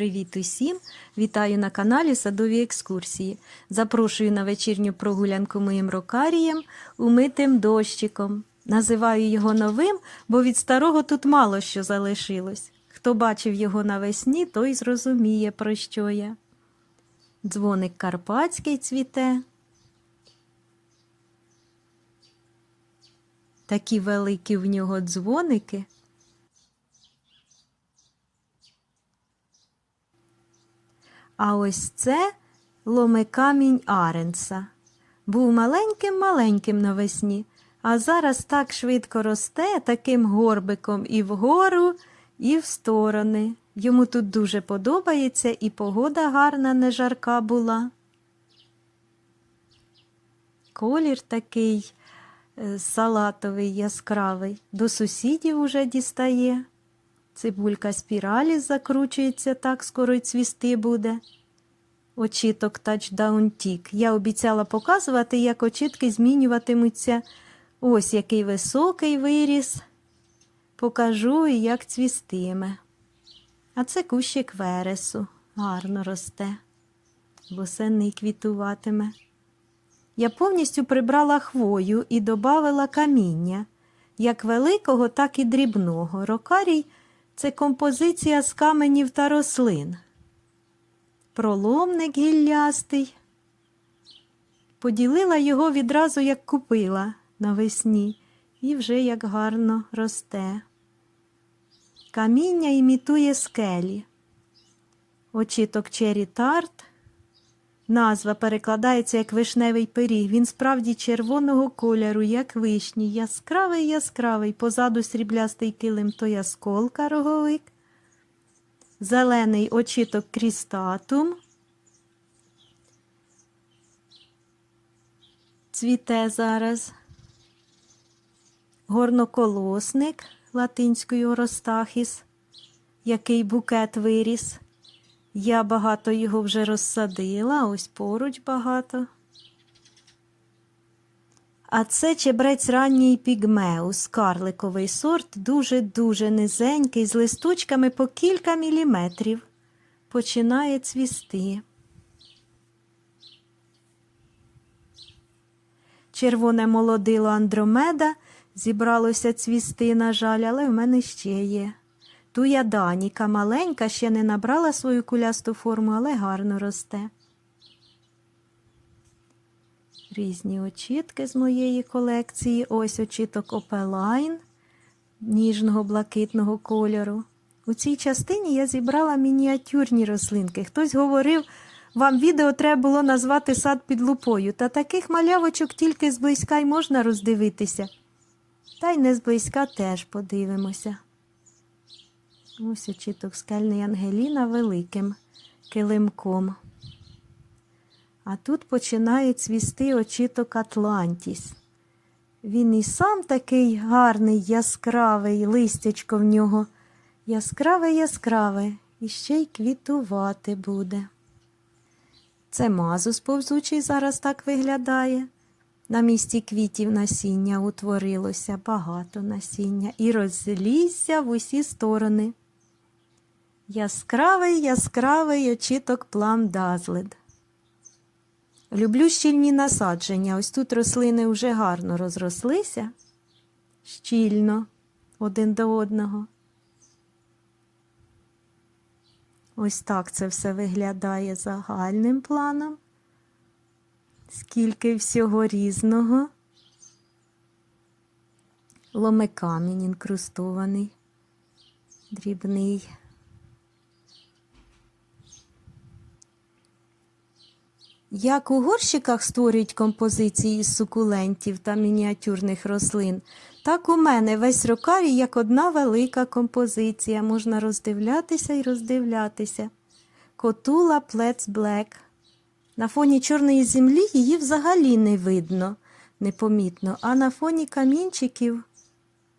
Привіт усім! Вітаю на каналі Садові екскурсії. Запрошую на вечірню прогулянку моїм рокарієм умитим дощиком. Називаю його новим, бо від старого тут мало що залишилось. Хто бачив його навесні, той зрозуміє, про що я. Дзвоник карпатський цвіте. Такі великі в нього дзвоники. А ось це ломикамінь Аренса. Був маленьким-маленьким навесні, а зараз так швидко росте таким горбиком і вгору, і в сторони. Йому тут дуже подобається, і погода гарна, не жарка була. Колір такий е, салатовий, яскравий, до сусідів уже дістає. Цибулька спіралі закручується так, скоро й цвісти буде. Очіток тачдаун тік. Я обіцяла показувати, як очітки змінюватимуться. Ось який високий виріс. Покажу як цвістиме. А це кущик вересу. Гарно росте. Восени квітуватиме. Я повністю прибрала хвою і додавила каміння, як великого, так і дрібного. Рокарій це композиція з каменів та рослин. Проломник гіллястий. Поділила його відразу, як купила навесні, і вже як гарно росте. Каміння імітує скелі. Очіток чері тарт. Назва перекладається як вишневий пиріг. Він справді червоного кольору, як вишні, яскравий яскравий, позаду сріблястий килим то ясколка роговик, зелений очіток крістатум, цвіте зараз, горноколосник латинською ростахіс, який букет виріс. Я багато його вже розсадила, ось поруч багато. А це чебрець ранній пігмеус, карликовий сорт, дуже-дуже низенький, з листочками по кілька міліметрів. Починає цвісти. Червоне молодило Андромеда зібралося цвісти, на жаль, але в мене ще є. Туя Даніка маленька, ще не набрала свою кулясту форму, але гарно росте. Різні очітки з моєї колекції. Ось очіток Опелайн ніжного блакитного кольору. У цій частині я зібрала мініатюрні рослинки. Хтось говорив, вам відео треба було назвати сад під лупою, та таких малявочок тільки зблизька й можна роздивитися. Та й не зблизька теж подивимося. Ось очіток скельний Ангеліна великим килимком. А тут починає цвісти очіток Атлантіс. Він і сам такий гарний, яскравий, листячко в нього. Яскраве, яскраве, і ще й квітувати буде. Це мазус повзучий зараз так виглядає. На місці квітів насіння утворилося багато насіння і розлізся в усі сторони. Яскравий, яскравий очіток плам дазлед. Люблю щільні насадження. Ось тут рослини вже гарно розрослися, щільно один до одного. Ось так це все виглядає загальним планом. Скільки всього різного. Ломикамінь інкрустований, дрібний. Як у горщиках створюють композиції з сукулентів та мініатюрних рослин, так у мене весь рокарій як одна велика композиція. Можна роздивлятися і роздивлятися. Котула Плец Блек. На фоні чорної землі її взагалі не видно, непомітно, а на фоні камінчиків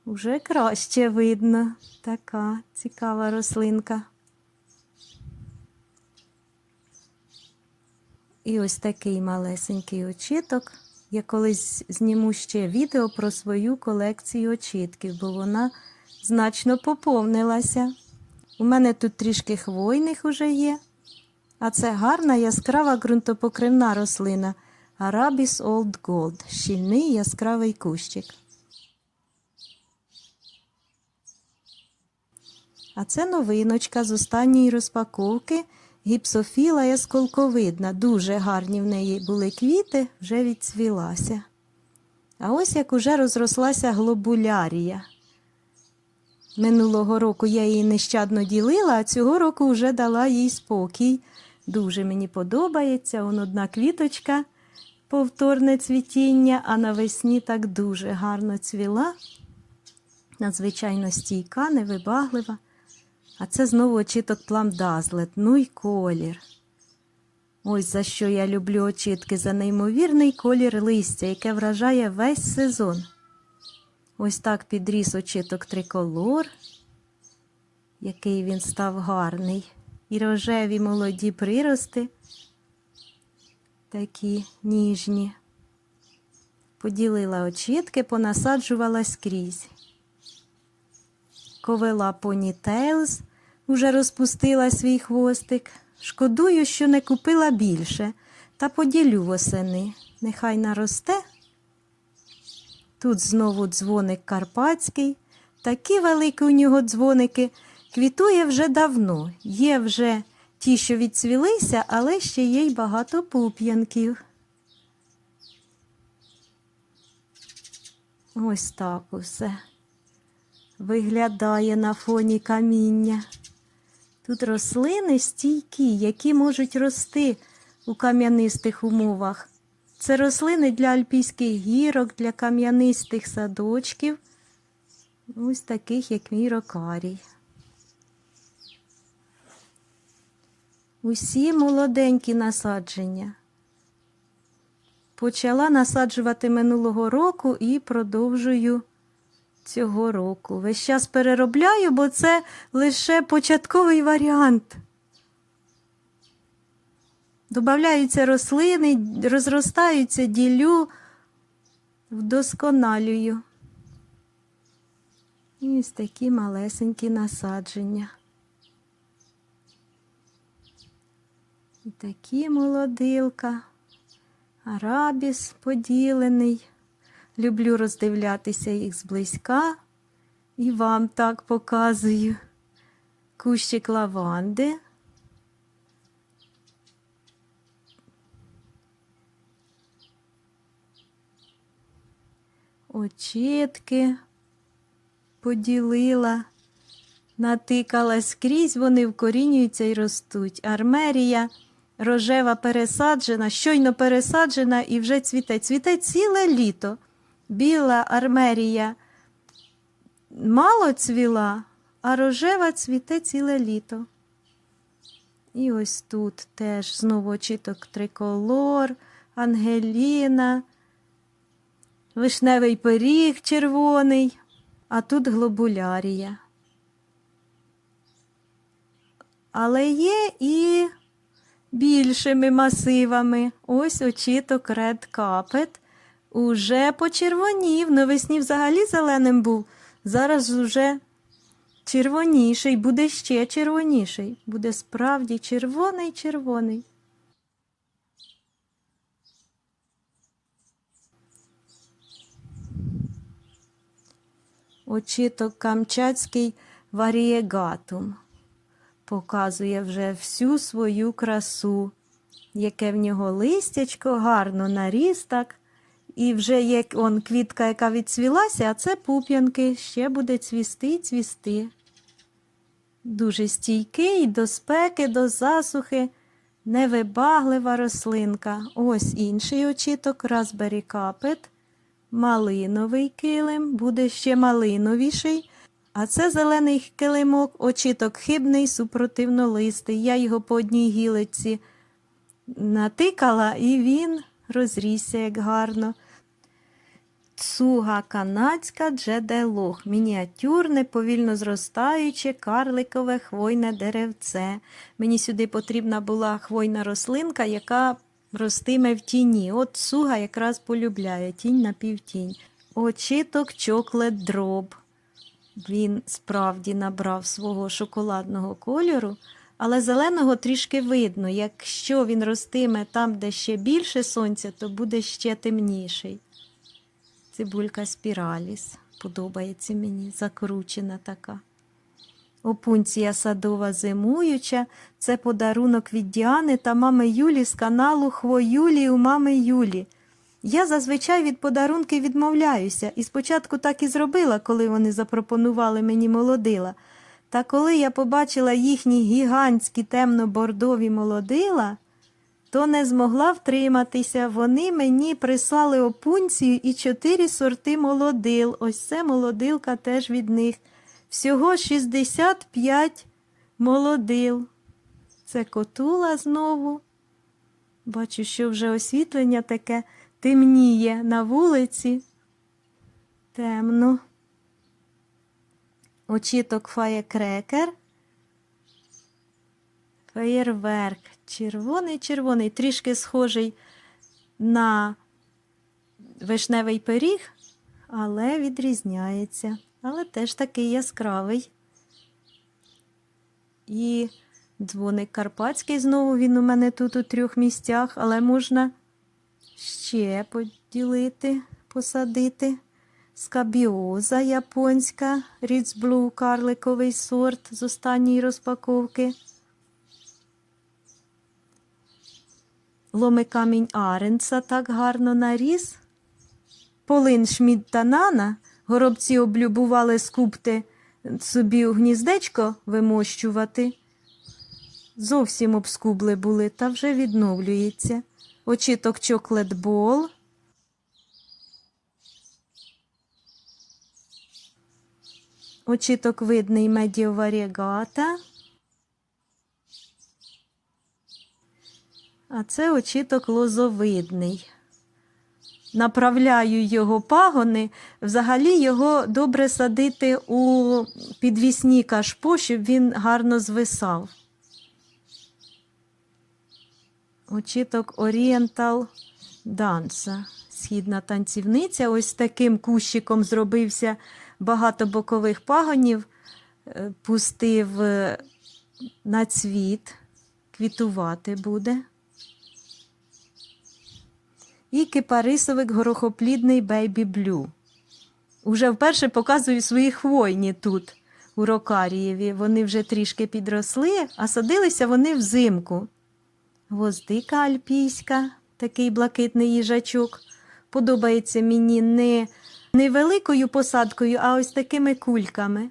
вже краще видно. Така цікава рослинка. І ось такий малесенький очіток. Я колись зніму ще відео про свою колекцію очітків, бо вона значно поповнилася. У мене тут трішки хвойних уже є. А це гарна яскрава ґрунтопокривна рослина Arabis Old Gold, щільний яскравий кущик. А це новиночка з останньої розпаковки гіпсофіла ясколковидна. Дуже гарні в неї були квіти, вже відцвілася. А ось як уже розрослася глобулярія. Минулого року я її нещадно ділила, а цього року вже дала їй спокій. Дуже мені подобається. Он одна квіточка, повторне цвітіння, а навесні так дуже гарно цвіла. Надзвичайно стійка, невибаглива. А це знову очіток пламдазлет, ну й колір. Ось за що я люблю очітки, за неймовірний колір листя, яке вражає весь сезон. Ось так підріс очіток триколор, який він став гарний. І рожеві молоді прирости, такі ніжні. Поділила очітки, понасаджувала скрізь. Ковила понітейлз уже розпустила свій хвостик. Шкодую, що не купила більше, та поділю восени. Нехай наросте. Тут знову дзвоник карпатський. Такі великі у нього дзвоники. Квітує вже давно. Є вже ті, що відцвілися, але ще є й багато пуп'янків. Ось так усе виглядає на фоні каміння. Тут рослини стійкі, які можуть рости у кам'янистих умовах. Це рослини для альпійських гірок, для кам'янистих садочків, ось таких, як мій рокарій. Усі молоденькі насадження. Почала насаджувати минулого року і продовжую цього року. Весь час переробляю, бо це лише початковий варіант. Добавляються рослини, розростаються, ділю, вдосконалюю. І ось такі малесенькі насадження. І такі молодилка, арабіс поділений. Люблю роздивлятися їх зблизька і вам так показую. Кущик лаванди. Очітки поділила, натикала скрізь, вони вкорінюються і ростуть. Армерія рожева пересаджена, щойно пересаджена і вже цвіте. Цвіте ціле літо. Біла армерія мало цвіла, а рожева цвіте ціле літо. І ось тут теж знову очіток триколор, Ангеліна, вишневий пиріг червоний, а тут глобулярія. Але є і більшими масивами. Ось очіток Red Carpet. Уже почервонів. Навесні взагалі зеленим був. Зараз уже червоніший, буде ще червоніший. Буде справді червоний-червоний. Очіток Камчатський варієгатум показує вже всю свою красу, яке в нього листячко гарно наріс так. І вже є он квітка, яка відцвілася, а це пуп'янки, ще буде цвісти і цвісти. Дуже стійкий до спеки, до засухи, невибаглива рослинка. Ось інший очіток, Raspberry Carpet, малиновий килим, буде ще малиновіший. А це зелений килимок, очіток хибний, супротивнолистий. Я його по одній гілиці натикала, і він розрісся як гарно. Цуга канадська джеделох, мініатюрне, повільно зростаюче, карликове хвойне деревце. Мені сюди потрібна була хвойна рослинка, яка ростиме в тіні. От цуга якраз полюбляє тінь на півтінь. Очіток чоклет дроб. Він справді набрав свого шоколадного кольору, але зеленого трішки видно. Якщо він ростиме там, де ще більше сонця, то буде ще темніший. Цибулька спіраліс. Подобається мені, закручена така. Опунція садова зимуюча це подарунок від Діани та мами Юлі з каналу Хвоюлі у мами Юлі. Я зазвичай від подарунки відмовляюся, і спочатку так і зробила, коли вони запропонували мені молодила. Та коли я побачила їхні гігантські темно-бордові молодила, то не змогла втриматися. Вони мені прислали опунцію і чотири сорти молодил. Ось це молодилка теж від них. Всього 65 молодил. Це котула знову. Бачу, що вже освітлення таке темніє на вулиці. Темно. Очіток фаєкрекер. Феєрверк. Червоний, червоний, трішки схожий на вишневий пиріг, але відрізняється. Але теж такий яскравий. І дзвоник карпатський знову він у мене тут у трьох місцях, але можна ще поділити, посадити. Скабіоза японська, ріцблу карликовий сорт з останньої розпаковки. Ломикамінь Аренца так гарно наріс. Полин Шмідт та Нана горобці облюбували скупти собі у гніздечко вимощувати. Зовсім обскубли були, та вже відновлюється. Очіток чоклетбол. Очіток видний медіоварігата. А це очіток лозовидний. Направляю його пагони, взагалі його добре садити у підвісні кашпо, щоб він гарно звисав. Очіток Орієнтал Данса. Східна танцівниця. Ось таким кущиком зробився багато бокових пагонів, е, пустив е, на цвіт, квітувати буде. І кипарисовик горохоплідний Baby Blue. Уже вперше показую свої хвойні тут, у Рокарієві. Вони вже трішки підросли, а садилися вони взимку. Гвоздика альпійська, такий блакитний їжачок. Подобається мені не, не великою посадкою, а ось такими кульками.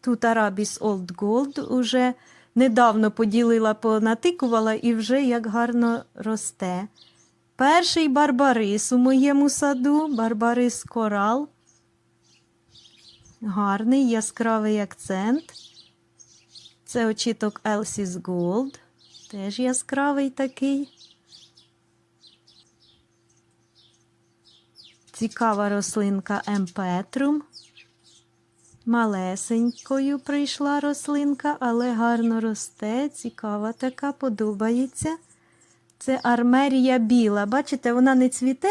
Тут Арабіс Old Gold уже недавно поділила, понатикувала і вже як гарно росте. Перший барбарис у моєму саду, барбарис корал. Гарний яскравий акцент. Це очіток Elsie's Gold. Теж яскравий такий. Цікава рослинка Емпетрум. Малесенькою прийшла рослинка, але гарно росте, цікава така, подобається. Це армерія біла. Бачите, вона не цвіте,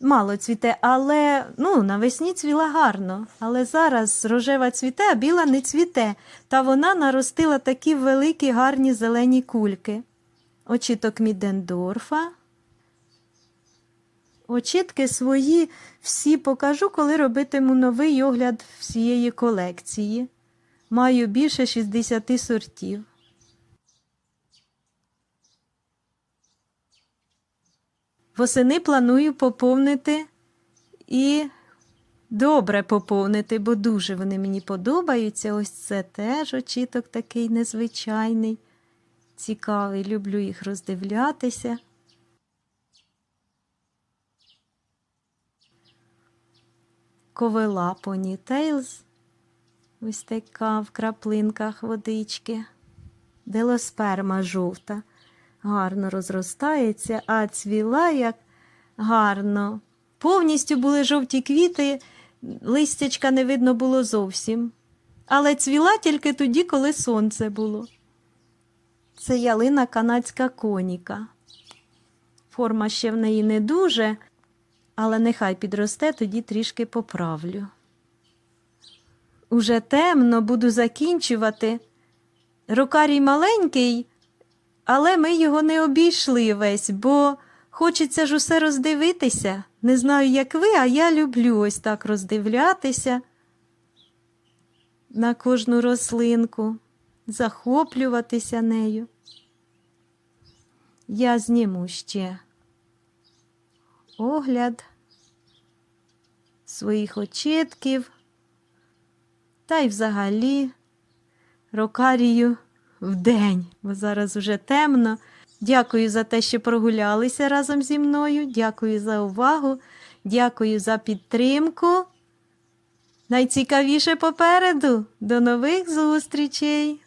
мало цвіте, але ну, навесні цвіла гарно. Але зараз рожева цвіте, а біла не цвіте. Та вона наростила такі великі гарні зелені кульки. Очіток Мідендорфа. Очітки свої всі покажу, коли робитиму новий огляд всієї колекції. Маю більше 60 сортів. Восени планую поповнити і добре поповнити, бо дуже вони мені подобаються. Ось це теж очіток такий незвичайний, цікавий. Люблю їх роздивлятися. Ковила Ponytails. Ось така в краплинках водички. Делосперма жовта. Гарно розростається, а цвіла як гарно. Повністю були жовті квіти, листячка не видно було зовсім. Але цвіла тільки тоді, коли сонце було. Це ялина канадська коніка. Форма ще в неї не дуже, Але нехай підросте, тоді трішки поправлю. Уже темно, буду закінчувати. Рокарій маленький, але ми його не обійшли весь, бо хочеться ж усе роздивитися. Не знаю, як ви, а я люблю ось так роздивлятися на кожну рослинку, захоплюватися нею. Я зніму ще огляд своїх очитків та й взагалі рокарію в день, бо зараз уже темно. Дякую за те, що прогулялися разом зі мною. Дякую за увагу, дякую за підтримку. Найцікавіше попереду. До нових зустрічей!